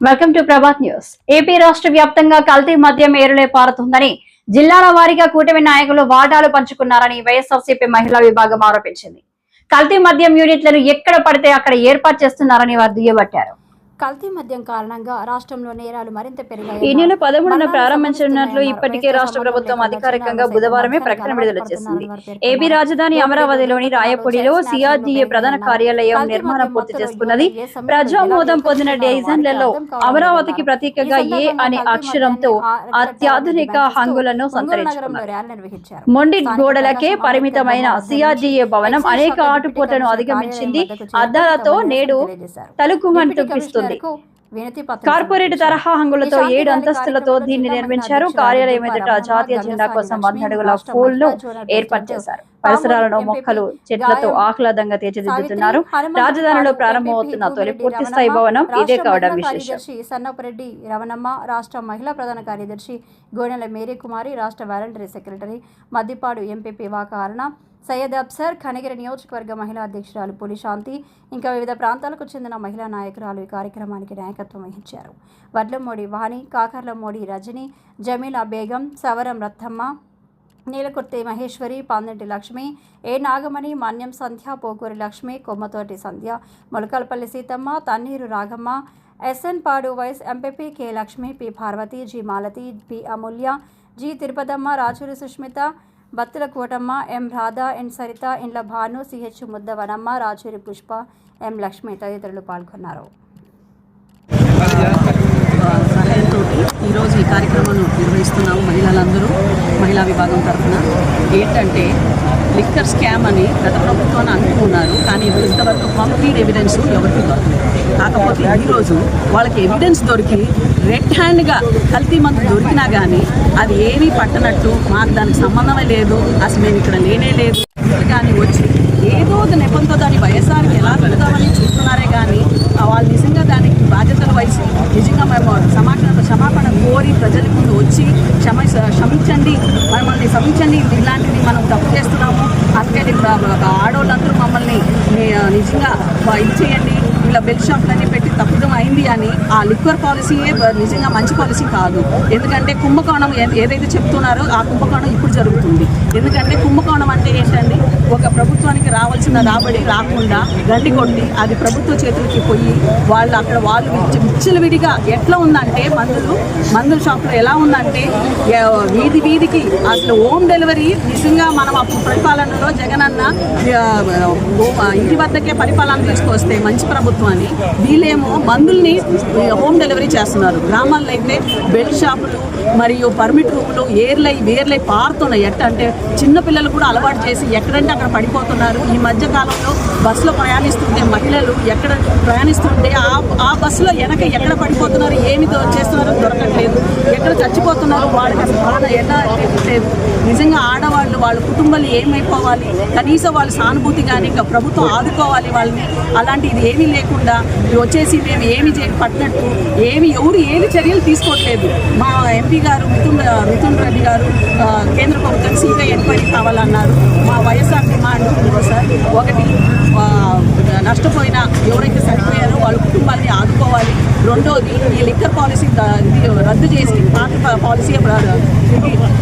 Welcome to Prabhat news AP రాష్ట్ర వ్యాప్తంగా కల్తీ మద్యం ఏరులే పారుతుందని జిల్లాల వారీగా కూటమి నాయకులు వాటాలు పంచుకున్నారని వైఎస్ఆర్సీపీ మహిళా విభాగం ఆరోపించింది. కల్తీ మద్యం యూనిట్లను ఎక్కడ పడితే అక్కడ ఏర్పాటు చేస్తున్నారని వారు దుయ్యబట్టారు. కల్తీ మద్యం కారణంగా రాష్ట్రంలో నేరాలు మరింత పెరిగాయి ఈ నెల పదమూడున ప్రారంభించనున్నట్లు ఇప్పటికే రాష్ట్ర ప్రభుత్వం అధికారికంగా బుధవారమే ప్రకటన విడుదల చేసింది. ఏపీ రాజధాని అమరావతిలోని రాయపూడిలో సిఆర్డీఏ ప్రధాన కార్యాలయం నిర్మాణం పూర్తి చేసుకున్నది. ప్రజామోదం పొందిన డిజైన్లలో అమరావతికి ప్రతీకగా ఏ అనే అక్షరంతో అత్యాధునిక హంగులను సంతరించుకున్నారు. మొండి గోడలకే పరిమితమైన సిఆర్డీఏ భవనం అనేక ఆటుపోట్లను అధిగమించింది. అద్దాలతో నేడు తలుకుమంటూ పిస్తుంది కార్పొరేట్ తరహా హంగులతో ఏడు అంతస్తులతో దీన్ని నిర్మించారు కార్యాలయం ఎదుట జాతీయ జెండా కోసం వంద అడుగుల ను ఏర్పాటు చేశారు. పరిసరాలను మొక్కలు చెట్లతో ఆహ్లాదంగా తీర్చిదిద్దుతున్నారు. రాజధానిలో ప్రారంభమవుతున్న తొలి పూర్తి స్థాయి భవనం ఇదే కావడం విశేషం. సన్నపరెడ్డి రవణమ్మ రాష్ట్ర మహిళా ప్రధాన కార్యదర్శి గోనెల మేరీ కుమారి రాష్ట్ర వాలంటరీ సెక్రటరీ మద్దిపాడు ఎంపీపీ వాకారణ సయ్యద్ అబ్సర్ ఖనిగిరి నియోజకవర్గ మహిళా అధ్యక్షురాలు పులిశాంతి ఇంకా వివిధ ప్రాంతాలకు చెందిన మహిళా నాయకురాలు ఈ కార్యక్రమానికి నాయకత్వం వహించారు. వడ్లమోడి వాణి కాకర్లమోడి Rajani Jamila Begum Savaram Rattamma Neelakurthi Maheshwari Pandanti Lakshmi A Nagamani Manyam Sandhya Pokuri Lakshmi Kommathoti Sandhya Molakalapalli Seethamma Tanneeru Ragamma S N Padu vice MPP K Lakshmi P Parvathi G Malathi P Amulya G Tirupathamma Rachuri Sushmitha Battula Kotamma M Radha N Saritha Indla Bhanu CH Muddavanamma Rachuri Pushpa M Lakshmi తదితరులు పాల్గొన్నారు నిర్వహిస్తున్నాము మహిళలందరూ మహిళా విభాగం తరఫున. ఏంటంటే liquor scam అని గత ప్రభుత్వాన్ని అనుకున్నారు కానీ ఇంతవరకు కంప్లీట్ ఎవిడెన్స్ ఎవరికి దొరకలేదు. కాకపోతే ఈరోజు వాళ్ళకి ఎవిడెన్స్ దొరికి రెడ్ హ్యాండ్గా కల్తీ మందు దొరికినా కానీ అది ఏమీ పట్టనట్టు మాకు దానికి సంబంధమే లేదు అసలు మేము ఇక్కడ లేనే లేదు. కానీ వచ్చి ఏదో ఒక నెపంతో దాన్ని వైఎస్ఆర్కి ఎలా పెడతామని చూస్తున్నారే కానీ ఆ వాళ్ళు నిజంగా దానికి బాధ్యతలు వహించి నిజంగా మేము సమాచారం క్షమాపణ కోరి ప్రజల ముందు వచ్చి క్షమ క్షమించండి మమ్మల్ని క్షమించండి. ఇలాంటిది మనం తప్పు చేస్తున్నాము. అందుకని ఆడవాళ్ళందరూ మమ్మల్ని నిజంగా ఇది చేయండి. ఇలా బెల్ట్ షాప్లన్నీ పెట్టి తప్పడం అయింది అని ఆ లిక్వర్ పాలసీయే నిజంగా మంచి పాలసీ కాదు. ఎందుకంటే కుంభకోణం ఏదైతే చెప్తున్నారో ఆ కుంభకోణం ఇప్పుడు జరుగుతుంది. ఎందుకంటే కుంభకోణం అంటే ఏంటండి? ఒక ప్రభుత్వానికి రావాల్సిన రాబడి రాకుండా గండి కొట్టి అది ప్రభుత్వ చేతులకి పోయి వాళ్ళు అక్కడ వాళ్ళు విచ్చ- విచ్చలవిడిగా ఎట్లా ఉందంటే మందులు మందుల షాప్లో ఎలా ఉందంటే వీధి వీధికి అసలు హోమ్ డెలివరీ నిజంగా మనం అప్పుడు పరిపాలనలో జగనన్న ఇంటి వద్దకే పరిపాలన తీసుకొస్తే మంచి ప్రభుత్వం అని. వీళ్ళేమో మందుల్ని హోమ్ డెలివరీ చేస్తున్నారు. గ్రామాల్లో అయితే బెల్ట్ షాపులు మరియు పర్మిట్ రూములు ఏర్లై వేర్లై పారుతున్నాయి. ఎట్ట అంటే చిన్నపిల్లలు కూడా అలవాటు చేసి ఎక్కడంటే అక్కడ పడిపోతున్నారు. ఈ మధ్య కాలంలో బస్సులో ప్రయాణిస్తుంటే మహిళలు ఎక్కడ ప్రయాణిస్తుంటే ఆ ఆ బస్సులో వెనక ఎక్కడ పడిపోతున్నారు ఏమి దో- చేస్తున్నారో దొరకట్లేదు. ఎక్కడ చచ్చిపోతున్నారు వాళ్ళకి అసలు బాధ ఎలా లేదు. నిజంగా ఆడవాళ్ళు వాళ్ళ కుటుంబాలు ఏమైపోవాలి? కనీసం వాళ్ళ సానుభూతి కానీ ఇంకా ప్రభుత్వం ఆదుకోవాలి వాళ్ళని. అలాంటి ఇది ఏమీ లేకుండా ఇవి వచ్చేసి మేము ఏమి చేయ పట్టినట్టు ఏమి ఎవరు ఏమి చర్యలు తీసుకోవట్లేదు. మా ఎంపీ గారు మిథున్ మిథున్ రెడ్డి గారు కేంద్ర ప్రభుత్వం సీబీఐ ఎంక్వైరీ కావాలన్నారు. మా వైఎస్ఆర్ డిమాండ్ సార్. ఒకటి నష్టపోయినా నష్టపోయిన ఎవరైతే చనిపోయారో వాళ్ళ కుటుంబాన్ని ఆదుకోవాలి. రెండోది ఈ లిక్కర్ పాలసీ రద్దు చేసి పాత పాలసీ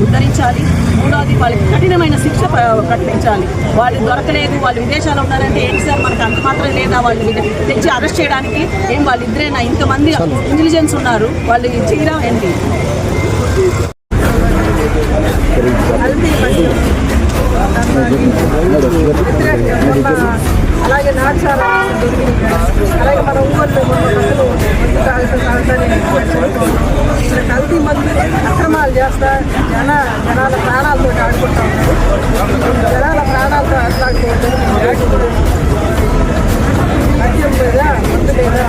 ఉద్ధరించాలి. మూడోది వాళ్ళకి కఠినమైన శిక్ష ప్ర- ప్రకటించాలి. వాళ్ళు దొరకలేదు వాళ్ళు విదేశాల్లో ఉన్నారంటే ఏంటి సార్? మనకు అంత మాత్రం లేదా వాళ్ళు తెచ్చి అరెస్ట్ చేయడానికి ఏం వాళ్ళు ఇద్దరేనా? ఇంతమంది ఇంటెలిజెన్స్ ఉన్నారు. వాళ్ళు చేయడం ఏంటి? అక్రమాలు జన జనాల ప్రాణాలతో ఆడుకుంటా ఉన్నారు. జనాల ప్రాణాలతో ఆడుకోవద్దు మద్యం లేదా మందు లేదా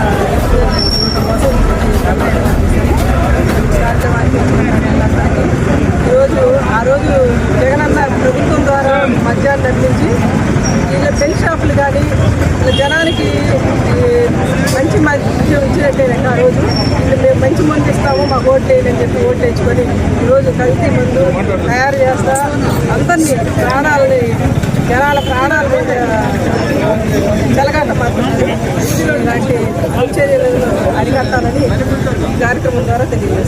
ఈరోజు ఆ రోజు జగనన్న ప్రభుత్వం ద్వారా మద్యాన్ని తగ్గించి వీళ్ళ బెల్ షాపులు కానీ జనానికి మంచి మద్యం ఇచ్చినట్టే ఆ రోజు. మందు ఇస్తాము చెప్పి ఓట్లు ఈరోజు కల్తీ ముందు తయారు చేస్తా అందరినీ ప్రాణాలని జనాల ప్రాణాల మీద చెలగాట మాత్రం ఇలాంటి చర్యలను అరికట్టాలని కార్యక్రమం ద్వారా తెలియజేస్తాను